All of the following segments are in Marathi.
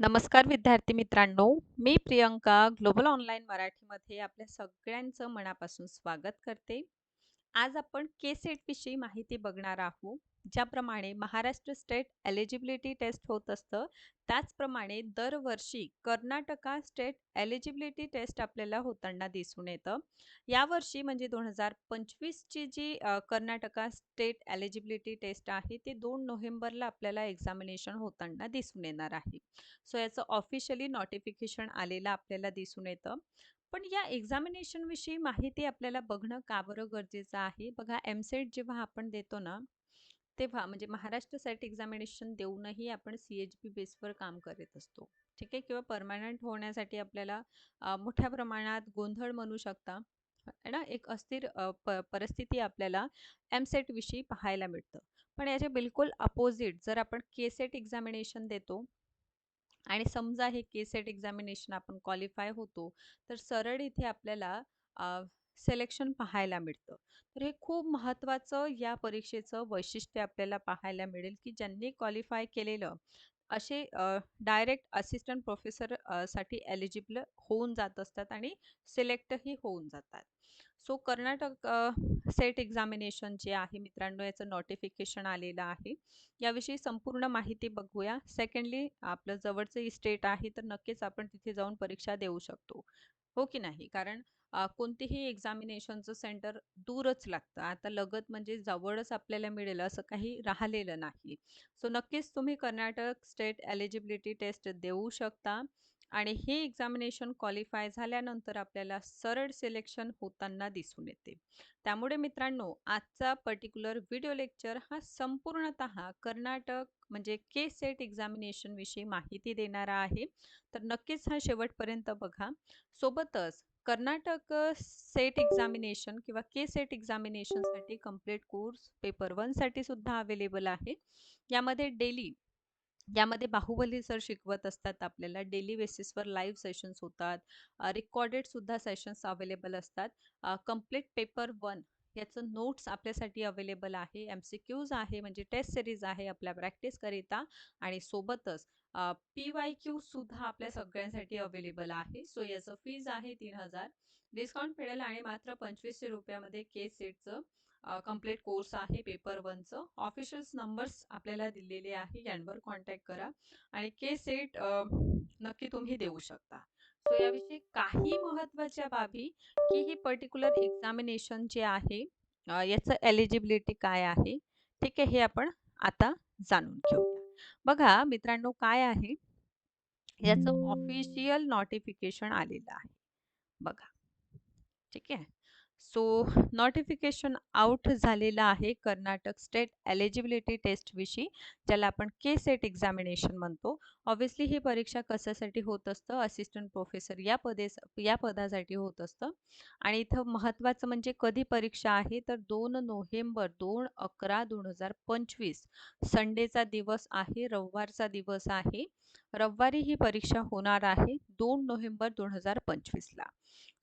नमस्कार विद्यार्थी मित्रांनो मी प्रियंका ग्लोबल ऑनलाईन मराठीमध्ये आपल्या सगळ्यांचं मनापासून स्वागत करते. आज आपण के माहिती बघणार आहोत. ज्याप्रमाणे महाराष्ट्र स्टेट एलिजिबिलिटी टेस्ट होत असतं त्याचप्रमाणे दरवर्षी कर्नाटका स्टेट एलिजिबिलिटी टेस्ट आपल्याला होताना दिसून येतं. यावर्षी म्हणजे दोन हजार पंचवीसची जी कर्नाटका स्टेट एलिजिबिलिटी टेस्ट आहे ते दोन नोव्हेंबरला आपल्याला एक्झामिनेशन होताना दिसून येणार आहे. सो याचं ऑफिशियली नोटिफिकेशन आलेलं आपल्याला दिसून येतं. पण या एक्झामिनेशनविषयी माहिती आपल्याला बघणं का बरं गरजेचं आहे? बघा एम सेट जेव्हा आपण देतो ना तेव्हा म्हणजे महाराष्ट्र सेट एक्झामिनेशन देऊनही आपण सी एच बी बेसवर काम करत असतो. ठीक आहे? किंवा परमानंट होण्यासाठी आपल्याला मोठ्या प्रमाणात गोंधळ म्हणू शकता. ना? एक अस्थिर प परिस्थिती आपल्याला एम सेटविषयी पाहायला मिळतं. पण याचे बिलकुल अपोजिट जर आपण के सेट एक्झामिनेशन देतो आणि समजा हे के सेट एक्झामिनेशन आपण क्वालिफाय होतो तर सरळ इथे आपल्याला सिलेक्शन पाहायला मिळतं. तर हे खूप महत्त्वाचं या परीक्षेचं वैशिष्ट्य आपल्याला पाहायला मिळेल की ज्यांनी क्वालिफाय केलेलं असे डायरेक्ट असिस्टंट प्रोफेसरसाठी एलिजिबल होऊन जात असतात आणि सिलेक्टही होऊन जातात. सो कर्नाटक सेट एक्झामिनेशन जे आहे मित्रांनो याचं नोटिफिकेशन आलेलं आहे. याविषयी संपूर्ण माहिती बघूया. सेकंडली आपलं जवळचं स्टेट आहे तर नक्कीच आपण तिथे जाऊन परीक्षा देऊ शकतो. हो की नाही? कारण कोणतेही एक्झामिनेशनचं सेंटर दूरच लागतं. आता लगत म्हणजे जवळच आपल्याला मिळेल असं काही राहिलेलं नाही. सो नक्कीच तुम्ही कर्नाटक स्टेट एलिजिबिलिटी टेस्ट देऊ शकता. आणि हे एक्झामिनेशन क्वालिफाय झाल्यानंतर आपल्याला सरळ सिलेक्शन होताना दिसून येते. त्यामुळे मित्रांनो आजचा पर्टिक्युलर व्हिडिओ लेक्चर हा संपूर्णत कर्नाटक म्हणजे के सेट एक्झामिनेशनविषयी माहिती देणारा आहे. तर नक्कीच हा शेवटपर्यंत बघा. सोबतच कर्नाटक सेट एक्झामिनेशन किंवा के सेट एक्झामिनेशनसाठी कंप्लीट कोर्स पेपर वनसाठी सुद्धा अवेलेबल आहे. यामध्ये डेली यामध्ये बाहुबली सर शिकवत असतात आपल्याला. डेली बेसिसवर लाईव्ह सेशन्स होतात. रेकॉर्डेड सुद्धा सेशन्स अवेलेबल असतात. कंप्लीट पेपर वन याचं नोट्स आपल्यासाठी अवेलेबल आहे. एम सी क्यूज आहे म्हणजे टेस्ट सिरीज आहे आपल्या प्रॅक्टिसकरिता आणि सोबतच पी वाय क्यू सुद्धा आपल्या सगळ्यांसाठी अवेलेबल आहे. सो याचं फीज आहे तीन हजार. डिस्काउंट मिळेल आणि मात्र पंचवीसशे रुपयामध्ये के सेटचं कंप्लीट कोर्स आहे पेपर वनचं ऑफिशियल्स नंबर्स आपल्याला दिलेले आहे यांवर कॉन्टॅक्ट करा. आणि के सेट नक्की तुम्ही देऊ शकता. सो याविषयी काही महत्त्वाच्या बाबी की ही पर्टिक्युलर एक्झामिनेशन जे आहे याचं एलिजिबिलिटी काय आहे ठीक आहे हे आपण आता जाणून घेऊया. बघा मित्रांनो काय आहे? याचं ऑफिशियल नोटिफिकेशन आलेलं आहे. बघा. ठीक आहे? सो नोटिफिकेशन आउट झालेलं आहे कर्नाटक स्टेट एलिजिबिलिटी टेस्टविषयी ज्याला आपण के सेट एक्झामिनेशन म्हणतो. ऑब्व्हियसली ही परीक्षा कशासाठी होत असतं? असिस्टंट प्रोफेसर या पदे या पदासाठी होत असतं. आणि इथं महत्त्वाचं म्हणजे कधी परीक्षा आहे? तर दोन नोव्हेंबर दोन अकरा दोन हजार पंचवीस संडेचा दिवस आहे रविवारचा दिवस आहे. रविवारी ही परीक्षा होणार आहे दोन नोव्हेंबर दोन हजार पंचवीसला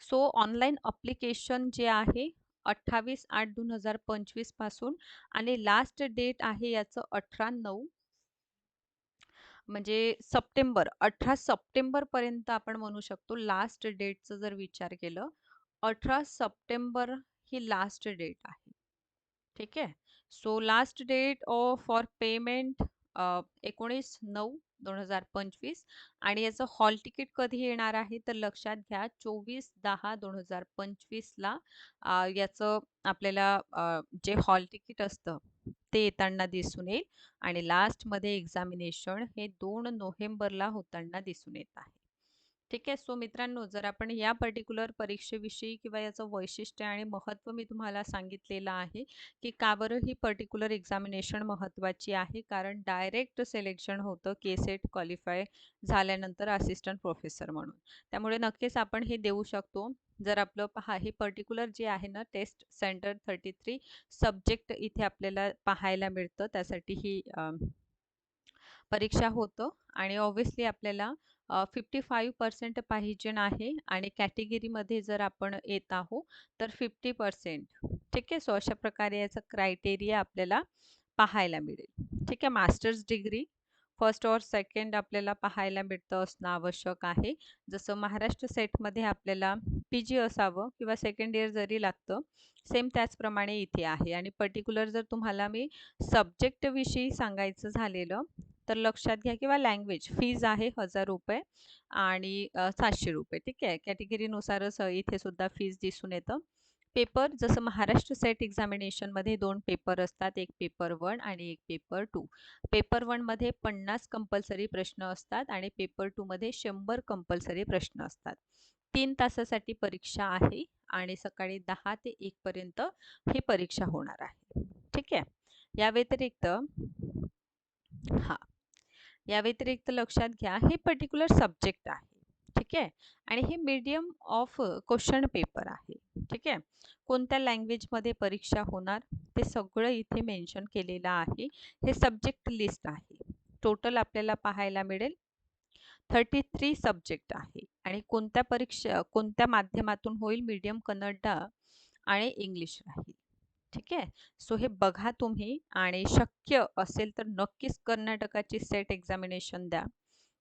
सो ऑनलाईन अप्लिकेशन जे आहे अठ्ठावीस आठ दोन हजार पंचवीसपासून आणि लास्ट डेट आहे याचं अठरा नऊ. म्हणजे सप्टेंबर अठरा सप्टेंबरपर्यंत आपण म्हणू शकतो लास्ट डेटचं जर विचार केलं अठरा सप्टेंबर ही लास्ट डेट आहे. ठीक आहे? So last date for payment एकोणीस नऊ दोन हजार पंचवीस आणि याचं हॉल तिकीट कधी येणार आहे तर लक्षात घ्या चोवीस दहा दोन हजार पंचवीसला याचं आपल्याला जे हॉल तिकीट असतं ते येताना दिसून येईल आणि लास्टमध्ये एक्झामिनेशन हे दोन नोव्हेंबरला होताना दिसून येत आहे. ठीक आहे. सो मित्रांनो जर आपण या पर्टिक्युलर परीक्षेविषयी किंवा याचं वैशिष्ट्य आणि महत्त्व मी तुम्हाला सांगितलेलं आहे की का बरं ही पर्टिक्युलर एक्झामिनेशन महत्त्वाची आहे. कारण डायरेक्ट सिलेक्शन होतं के सेट क्वालिफाय झाल्यानंतर असिस्टंट प्रोफेसर म्हणून. त्यामुळे नक्कीच आपण हे देऊ शकतो. जर आपलं पहा हे पर्टिक्युलर जे आहे ना test centre thirty three subject इथे आपल्याला पाहायला मिळतं. त्यासाठी ही परीक्षा होतं. आणि ऑब्व्हियसली आपल्याला फिफ्टी फाईव्ह पर्सेंट पाहिजे आहे आणि कॅटेगरीमध्ये जर आपण येत आहो तर फिफ्टी पर्सेंट ठीक आहे? सो अशा प्रकारे याचा क्रायटेरिया आपल्याला पाहायला मिळेल. ठीक आहे? मास्टर्स डिग्री फर्स्ट और सेकंड आपल्याला पाहायला मिळतं असणं आवश्यक आहे. जसं महाराष्ट्र सेटमध्ये आपल्याला पी जी असावं किंवा सेकंड इयर जरी लागतं सेम त्याचप्रमाणे इथे आहे. आणि पर्टिक्युलर जर तुम्हाला मी सब्जेक्टविषयी सांगायचं झालेलं तर लक्षात घ्या किंवा लँग्वेज फीज आहे हजार रुपये आणि सातशे रुपये. ठीक आहे? कॅटेगरीनुसारच इथे सुद्धा फीज दिसून येतं. पेपर जसं महाराष्ट्र सेट एक्झामिनेशनमध्ये दोन पेपर असतात एक पेपर वन आणि एक पेपर टू पेपर वनमध्ये पन्नास कंपल्सरी प्रश्न असतात आणि पेपर टूमध्ये शंभर कंपल्सरी प्रश्न असतात. तीन तासासाठी परीक्षा आहे आणि सकाळी दहा ते एकपर्यंत ही परीक्षा होणार आहे. ठीक आहे? या व्यतिरिक्त हां. या व्यतिरिक्त लक्षात घ्या हे पर्टिक्युलर सब्जेक्ट आहे. ठीक आहे? आणि हे मीडियम ऑफ क्वेश्चन पेपर आहे. ठीक आहे? कोणत्या लँग्वेजमध्ये परीक्षा होणार? ते सगळं इथे मेन्शन केलेलं आहे. हे सब्जेक्ट लिस्ट आहे. टोटल आपल्याला पाहायला मिळेल. थर्टी थ्री सब्जेक्ट आहे. आणि कोणत्या परीक्षा कोणत्या माध्यमातून होईल? मीडियम कन्नड आणि इंग्लिश राहील. ठीक आहे? सो हे बघा तुम्ही आणि शक्य असेल तर नक्कीच कर्नाटकाची सेट एक्झामिनेशन द्या.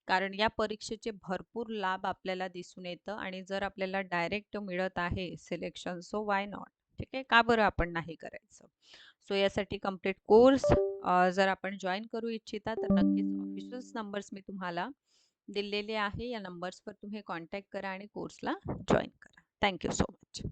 कारण या परीक्षेचे भरपूर लाभ आपल्याला दिसून येतं आणि जर आपल्याला डायरेक्ट मिळत आहे सिलेक्शन सो वाय नॉट ठीक आहे? का बरं आपण नाही करायचं? सो यासाठी कंप्लीट कोर्स जर आपण जॉईन करू इच्छिता तर नक्कीच ऑफिशियल्स नंबर्स मी तुम्हाला दिलेले आहे. या नंबर्सवर तुम्ही कॉन्टॅक्ट करा आणि कोर्सला जॉईन करा. Thank you so much